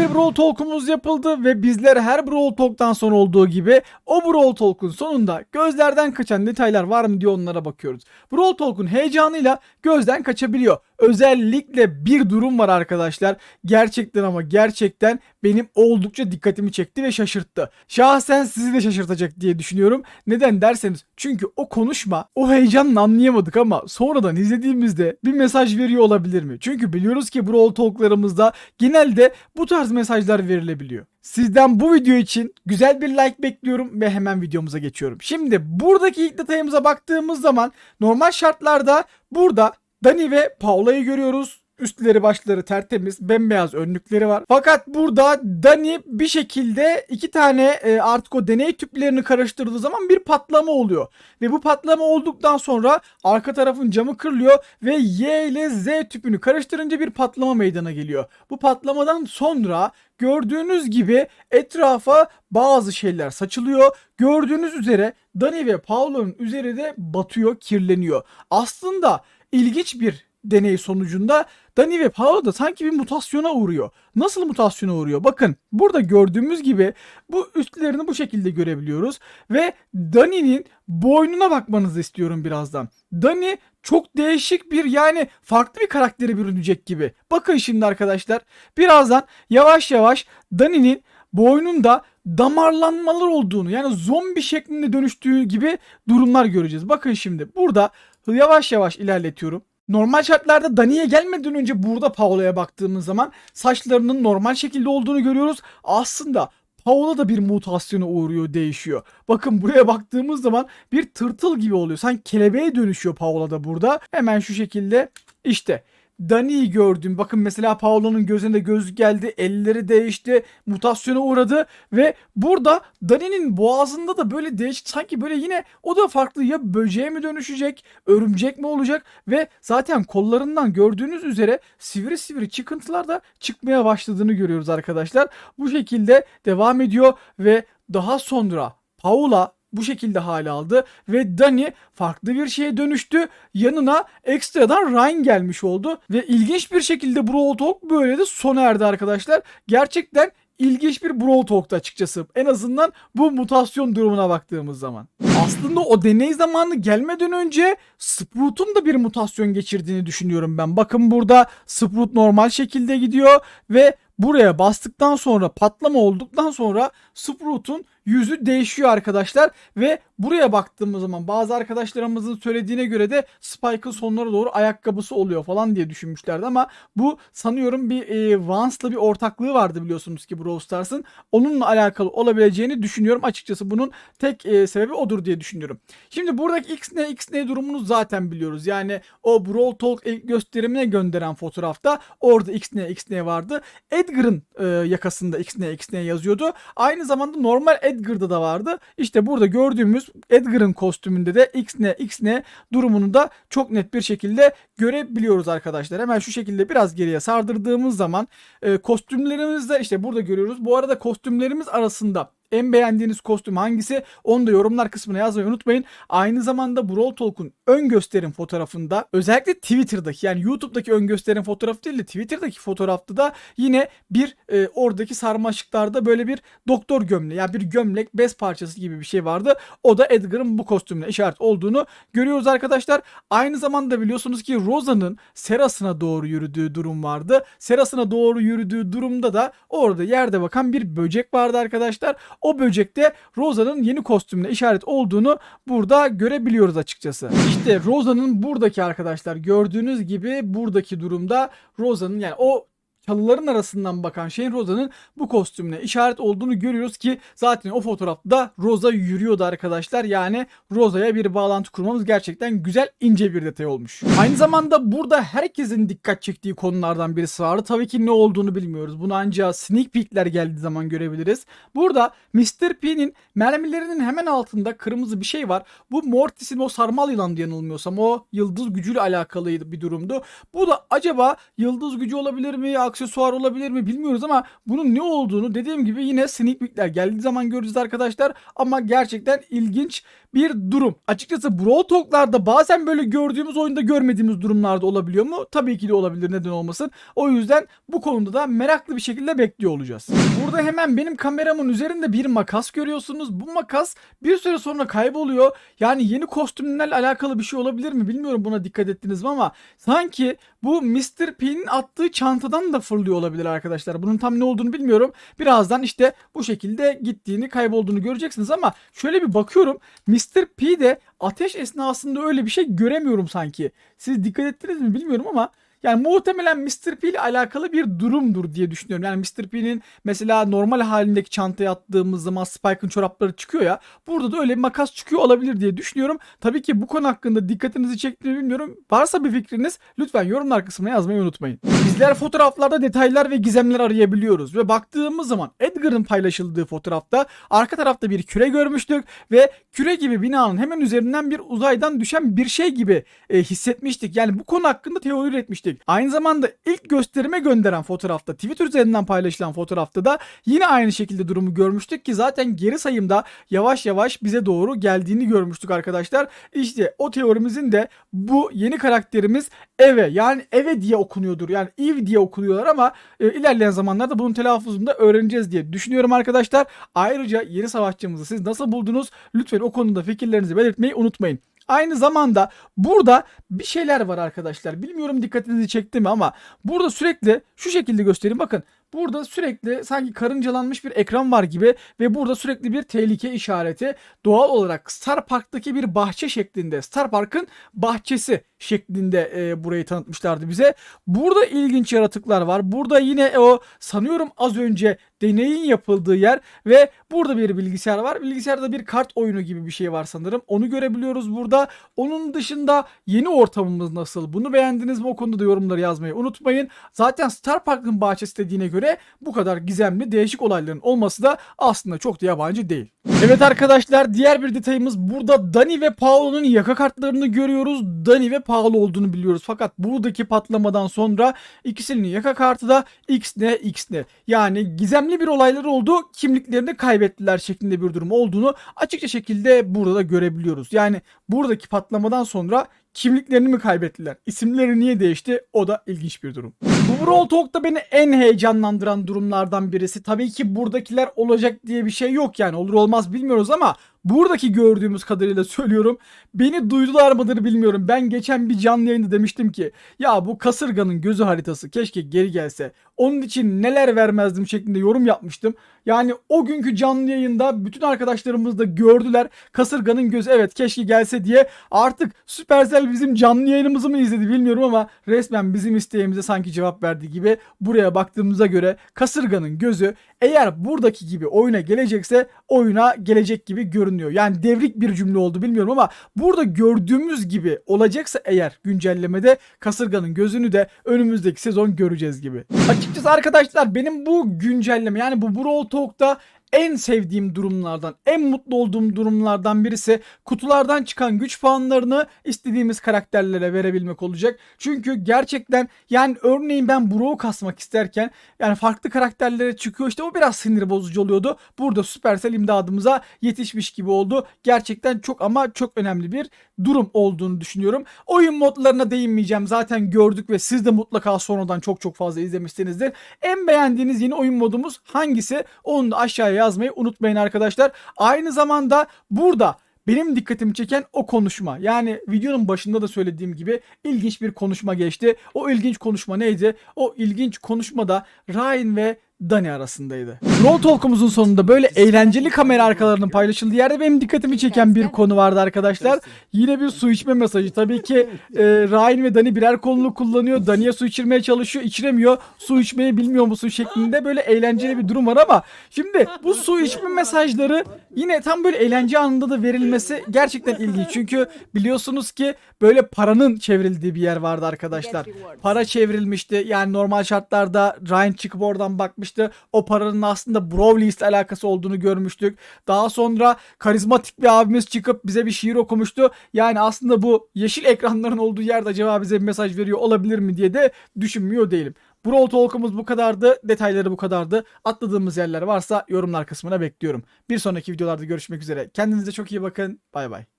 bir Brawl Talk'umuz yapıldı ve bizler her Brawl Talk'tan sonra olduğu gibi o Brawl Talk'un sonunda gözlerden kaçan detaylar var mı diye onlara bakıyoruz. Brawl Talk'un heyecanıyla gözden kaçabiliyor. Özellikle bir durum var arkadaşlar. Gerçekten ama gerçekten benim oldukça dikkatimi çekti ve şaşırttı. Şahsen sizi de şaşırtacak diye düşünüyorum. Neden derseniz çünkü o konuşma o heyecanla anlayamadık ama sonradan izlediğimizde bir mesaj veriyor olabilir mi? Çünkü biliyoruz ki Brawl Talk'larımızda genelde bu tarz mesajlar verilebiliyor. Sizden bu video için güzel bir like bekliyorum ve hemen videomuza geçiyorum. Şimdi buradaki ilk detayımıza baktığımız zaman normal şartlarda burada Dani ve Paula'yı görüyoruz. Üstleri başları tertemiz, bembeyaz önlükleri var. Fakat burada Dani bir şekilde iki tane e, artık o deney tüplerini karıştırdığı zaman bir patlama oluyor. Ve bu patlama olduktan sonra arka tarafın camı kırılıyor ve Y ile Z tüpünü karıştırınca bir patlama meydana geliyor. Bu patlamadan sonra gördüğünüz gibi etrafa bazı şeyler saçılıyor. Gördüğünüz üzere Dani ve Paolo'nun üzeri de batıyor, kirleniyor. Aslında ilginç bir deney sonucunda Dani ve Paolo da sanki bir mutasyona uğruyor. Nasıl mutasyona uğruyor? Bakın burada gördüğümüz gibi bu üstlerini bu şekilde görebiliyoruz ve Dani'nin boynuna bakmanızı istiyorum birazdan. Dani çok değişik bir yani farklı bir karaktere bürünecek gibi. Bakın şimdi arkadaşlar birazdan yavaş yavaş Dani'nin boynunda damarlanmalar olduğunu yani zombi şeklinde dönüştüğü gibi durumlar göreceğiz. Bakın şimdi burada yavaş yavaş ilerletiyorum. Normal şartlarda Dani'ye gelmeden önce burada Paolo'ya baktığımız zaman saçlarının normal şekilde olduğunu görüyoruz. Aslında Paola da bir mutasyona uğruyor, değişiyor. Bakın buraya baktığımız zaman bir tırtıl gibi oluyor. Sanki kelebeğe dönüşüyor Paola da burada. Hemen şu şekilde işte Dani'yi gördüm. Bakın mesela Paolo'nun gözünde göz geldi. Elleri değişti. Mutasyona uğradı. Ve burada Dani'nin boğazında da böyle değişik sanki böyle yine o da farklı ya böceğe mi dönüşecek? Örümcek mi olacak? Ve zaten kollarından gördüğünüz üzere sivri sivri çıkıntılar da çıkmaya başladığını görüyoruz arkadaşlar. Bu şekilde devam ediyor ve daha sonra Paula bu şekilde hale aldı ve Dani farklı bir şeye dönüştü. Yanına ekstradan Ryan gelmiş oldu ve ilginç bir şekilde Brawl Talk böyle de sona erdi arkadaşlar. Gerçekten ilginç bir Brawl Talk'tu açıkçası. En azından bu mutasyon durumuna baktığımız zaman. Aslında o deney zamanı gelmeden önce Sprout'un da bir mutasyon geçirdiğini düşünüyorum ben. Bakın burada Sprout normal şekilde gidiyor ve buraya bastıktan sonra patlama olduktan sonra Sprout'un yüzü değişiyor arkadaşlar ve buraya baktığımız zaman bazı arkadaşlarımızın söylediğine göre de Spike'ın sonlara doğru ayakkabısı oluyor falan diye düşünmüşlerdi ama bu sanıyorum bir e, Vance'la bir ortaklığı vardı biliyorsunuz ki Brawl Stars'ın. Onunla alakalı olabileceğini düşünüyorum. Açıkçası bunun tek e, sebebi odur diye düşünüyorum. Şimdi buradaki XN XN durumunu zaten biliyoruz. Yani o Brawl Talk gösterimine gönderen fotoğrafta orada XN XN vardı. Edgar'ın e, yakasında XN XN yazıyordu. Aynı zamanda normal Edgar'da da vardı. İşte burada gördüğümüz Edgar'ın kostümünde de XN XN durumunu da çok net bir şekilde görebiliyoruz arkadaşlar. Hemen şu şekilde biraz geriye sardırdığımız zaman e, kostümlerimizde işte burada görüyoruz. Bu arada kostümlerimiz arasında en beğendiğiniz kostüm hangisi? Onu da yorumlar kısmına yazmayı unutmayın. Aynı zamanda Brawl Talk'un ön gösterim fotoğrafında özellikle Twitter'daki yani YouTube'daki ön gösterim fotoğrafı değil de Twitter'daki fotoğrafta da yine bir e, oradaki sarmaşıklarda böyle bir doktor gömleği yani bir gömlek bez parçası gibi bir şey vardı. O da Edgar'ın bu kostümüne işaret olduğunu görüyoruz arkadaşlar. Aynı zamanda biliyorsunuz ki Rosa'nın Seras'ına doğru yürüdüğü durum vardı. Seras'ına doğru yürüdüğü durumda da orada yerde bakan bir böcek vardı arkadaşlar. O böcekte Rosa'nın yeni kostümüne işaret olduğunu burada görebiliyoruz açıkçası. İşte Rosa'nın buradaki arkadaşlar gördüğünüz gibi buradaki durumda Rosa'nın yani o çalıların arasından bakan şeyin Rosa'nın bu kostümüne işaret olduğunu görüyoruz ki zaten o fotoğrafta Rosa yürüyordu arkadaşlar. Yani Rosa'ya bir bağlantı kurmamız gerçekten güzel ince bir detay olmuş. Aynı zamanda burada herkesin dikkat çektiği konulardan birisi vardı. Tabii ki ne olduğunu bilmiyoruz. Bunu ancak sneak peekler geldiği zaman görebiliriz. Burada Mr. P'nin mermilerinin hemen altında kırmızı bir şey var. Bu Mortis'in o sarmal yılandı yanılmıyorsam. O yıldız gücüyle alakalıydı bir durumdu. Bu da acaba yıldız gücü olabilir mi? Aksesuar olabilir mi bilmiyoruz ama bunun ne olduğunu dediğim gibi yine sneak peekler geldiği zaman göreceğiz arkadaşlar. Ama gerçekten ilginç bir durum. Açıkçası Brawl Talk'larda bazen böyle gördüğümüz oyunda görmediğimiz durumlarda olabiliyor mu? Tabii ki de olabilir neden olmasın. O yüzden bu konuda da meraklı bir şekilde bekliyor olacağız. Burada hemen benim kameramın üzerinde bir makas görüyorsunuz. Bu makas bir süre sonra kayboluyor. Yani yeni kostümlerle alakalı bir şey olabilir mi bilmiyorum buna dikkat ettiniz mi ama sanki bu Mr. P'nin attığı çantadan da fırlıyor olabilir arkadaşlar. Bunun tam ne olduğunu bilmiyorum. Birazdan işte bu şekilde gittiğini kaybolduğunu göreceksiniz ama şöyle bir bakıyorum. Mr. P de ateş esnasında öyle bir şey göremiyorum sanki. Siz dikkat ettiniz mi bilmiyorum ama yani muhtemelen Mr. P ile alakalı bir durumdur diye düşünüyorum. Yani Mr. P'nin mesela normal halindeki çantaya attığımız zaman Spike'ın çorapları çıkıyor ya. Burada da öyle bir makas çıkıyor olabilir diye düşünüyorum. Tabii ki bu konu hakkında dikkatinizi çektiğini bilmiyorum. Varsa bir fikriniz lütfen yorumlar kısmına yazmayı unutmayın. Bizler fotoğraflarda detaylar ve gizemler arayabiliyoruz. Ve baktığımız zaman Edgar'ın paylaşıldığı fotoğrafta arka tarafta bir küre görmüştük. Ve küre gibi binanın hemen üzerinden bir uzaydan düşen bir şey gibi e, hissetmiştik. Yani bu konu hakkında teori üretmiştik. Aynı zamanda ilk gösterime gönderen fotoğrafta Twitter üzerinden paylaşılan fotoğrafta da yine aynı şekilde durumu görmüştük ki zaten geri sayımda yavaş yavaş bize doğru geldiğini görmüştük arkadaşlar. İşte o teorimizin de bu yeni karakterimiz Eve yani Eve diye okunuyordur. Yani Eve diye okunuyorlar ama e, ilerleyen zamanlarda bunun telaffuzunu da öğreneceğiz diye düşünüyorum arkadaşlar. Ayrıca yeni savaşçımızı siz nasıl buldunuz? Lütfen o konuda fikirlerinizi belirtmeyi unutmayın. Aynı zamanda burada bir şeyler var arkadaşlar. Bilmiyorum dikkatinizi çekti mi ama burada sürekli şu şekilde göstereyim. Bakın burada sürekli sanki karıncalanmış bir ekran var gibi ve burada sürekli bir tehlike işareti. Doğal olarak Star Park'taki bir bahçe şeklinde. Star Park'ın bahçesi şeklinde e, burayı tanıtmışlardı bize. Burada ilginç yaratıklar var. Burada yine o sanıyorum az önce deneyin yapıldığı yer ve burada bir bilgisayar var. Bilgisayarda bir kart oyunu gibi bir şey var sanırım. Onu görebiliyoruz burada. Onun dışında yeni ortamımız nasıl? Bunu beğendiniz mi? O konuda da yorumları yazmayı unutmayın. Zaten Star Park'ın bahçesi dediğine göre bu kadar gizemli değişik olayların olması da aslında çok da yabancı değil. Evet arkadaşlar diğer bir detayımız burada Dani ve Paolo'nun yaka kartlarını görüyoruz. Dani ve Paolo olduğunu biliyoruz. Fakat buradaki patlamadan sonra ikisinin yaka kartı da X ne X ne. Yani gizemli bir olaylar oldu. Kimliklerini kaybettiler şeklinde bir durum olduğunu açıkça şekilde burada da görebiliyoruz. Yani buradaki patlamadan sonra kimliklerini mi kaybettiler? İsimleri niye değişti? O da ilginç bir durum. Bu Brawl Talk'ta beni en heyecanlandıran durumlardan birisi. Tabii ki buradakiler olacak diye bir şey yok yani. Olur olmaz bilmiyoruz ama buradaki gördüğümüz kadarıyla söylüyorum. Beni duydular mıdır bilmiyorum. Ben geçen bir canlı yayında demiştim ki ya bu kasırganın gözü haritası keşke geri gelse. Onun için neler vermezdim şeklinde yorum yapmıştım. Yani o günkü canlı yayında bütün arkadaşlarımız da gördüler. Kasırganın gözü evet keşke gelse diye. Artık Supercell bizim canlı yayınımızı mı izledi bilmiyorum ama resmen bizim isteğimize sanki cevap verdi gibi. Buraya baktığımıza göre kasırganın gözü eğer buradaki gibi oyuna gelecekse oyuna gelecek gibi görünüyor. Yani devrik bir cümle oldu bilmiyorum ama burada gördüğümüz gibi olacaksa eğer güncellemede kasırganın gözünü de önümüzdeki sezon göreceğiz gibi. Açıkçası arkadaşlar benim bu güncelleme yani bu Brawl Talk'ta en sevdiğim durumlardan, en mutlu olduğum durumlardan birisi kutulardan çıkan güç puanlarını istediğimiz karakterlere verebilmek olacak. Çünkü gerçekten yani örneğin ben Brock'u kasmak isterken yani farklı karakterlere çıkıyor işte o biraz sinir bozucu oluyordu. Burada Supercell imdadımıza yetişmiş gibi oldu. Gerçekten çok ama çok önemli bir durum olduğunu düşünüyorum. Oyun modlarına değinmeyeceğim. Zaten gördük ve siz de mutlaka sonradan çok çok fazla izlemişsinizdir. En beğendiğiniz yeni oyun modumuz hangisi? Onu da aşağıya yazmayı unutmayın arkadaşlar. Aynı zamanda burada benim dikkatimi çeken o konuşma. Yani videonun başında da söylediğim gibi ilginç bir konuşma geçti. O ilginç konuşma neydi? O ilginç konuşmada Ryan ve Dani arasındaydı. Brawl Talk'umuzun sonunda böyle eğlenceli kamera arkalarının paylaşıldığı yerde benim dikkatimi çeken bir konu vardı arkadaşlar. Yine bir su içme mesajı. Tabii ki e, Ryan ve Dani birer kolunu kullanıyor. Dani'ye su içirmeye çalışıyor. içiremiyor. Su içmeyi bilmiyor musun şeklinde böyle eğlenceli bir durum var ama şimdi bu su içme mesajları yine tam böyle eğlence anında da verilmesi gerçekten ilginç. Çünkü biliyorsunuz ki böyle paranın çevrildiği bir yer vardı arkadaşlar. Para çevrilmişti. Yani normal şartlarda Ryan çıkıp oradan bakmış paylaştı. O paranın aslında Brawley ile alakası olduğunu görmüştük. Daha sonra karizmatik bir abimiz çıkıp bize bir şiir okumuştu. Yani aslında bu yeşil ekranların olduğu yerde acaba bize bir mesaj veriyor olabilir mi diye de düşünmüyor değilim. Brawl Talk'umuz bu kadardı. Detayları bu kadardı. Atladığımız yerler varsa yorumlar kısmına bekliyorum. Bir sonraki videolarda görüşmek üzere. Kendinize çok iyi bakın. Bay bay.